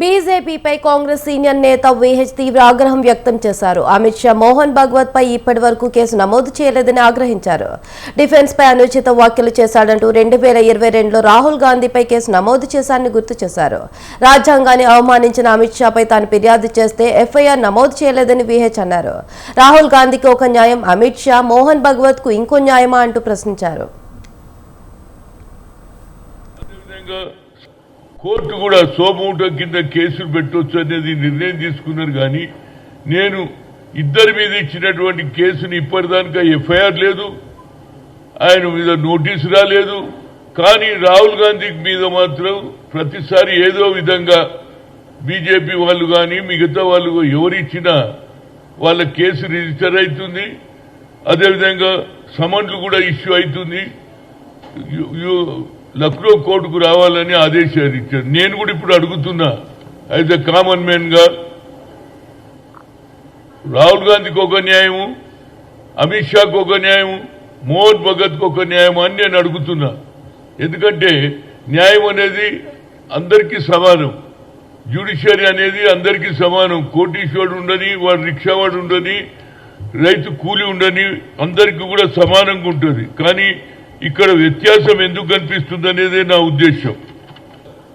బీజేపీపై Congress senior నేత VH తీవ్ర ఆగ్రహం వ్యక్తం చేశారు. అమిత్ షా మోహన్ భగవత్ పై ఇప్పటి వరకు కేసు నమోదు చేయలేదని ఆగ్రహించారు. డిఫెన్స్ పై అనుచిత వ్యాఖ్యలు చేశాడంటూ రెండు వేల ఇరవై రెండులో రాహుల్ గాంధీపై కేసు నమోదు చేశారని గుర్తు చేశారు. రాజ్యాంగాన్ని అవమానించిన అమిత్ షాపై తాను ఫిర్యాదు చేస్తే ఎఫ్ఐఆర్ నమోదు చేయలేదని విహెచ్ అన్నారు. రాహుల్ గాంధీకి ఒక న్యాయం అమిత్ షా మోహన్ భగవత్కు ఇంకో న్యాయమా అంటూ ప్రశ్నించారు. కోర్టు కూడా సోమూట కింద కేసులు పెట్టవచ్చు అనేది నిర్ణయం తీసుకున్నారు కానీ నేను ఇద్దరి మీద ఇచ్చినటువంటి కేసుని ఇప్పటిదానికా ఎఫ్ఐఆర్ లేదు. ఆయన మీద నోటీసు రాలేదు. కానీ రాహుల్ గాంధీ మీద మాత్రం ప్రతిసారి ఏదో విధంగా బీజేపీ వాళ్ళు కానీ మిగతా వాళ్ళు ఎవరిచ్చినా వాళ్ళ కేసు రిజిస్టర్ అవుతుంది. అదేవిధంగా సమన్లు కూడా ఇష్యూ అవుతుంది. లక్నో కోర్టుకు రావాలని ఆదేశాలు ఇచ్చారు. నేను కూడా ఇప్పుడు అడుగుతున్నా. యాజ్ ఎ కామన్ మ్యాన్గా రాహుల్ గాంధీకి ఒక న్యాయము అమిత్ షాకు ఒక న్యాయము మోహన్ భగత్కి ఒక న్యాయం అని నేను అడుగుతున్నా. ఎందుకంటే న్యాయం అనేది అందరికీ సమానం. జ్యుడిషియరీ అనేది అందరికీ సమానం. కోటీశ్వరుడు ఉండని వాడు రిక్షావాడు ఉండని రైతు కూలి ఉండని అందరికీ కూడా సమానంగా ఉంటుంది. కానీ ఇక్కడ వ్యత్యాసం ఎందుకు కనిపిస్తుంది అనేదే నా ఉద్దేశం.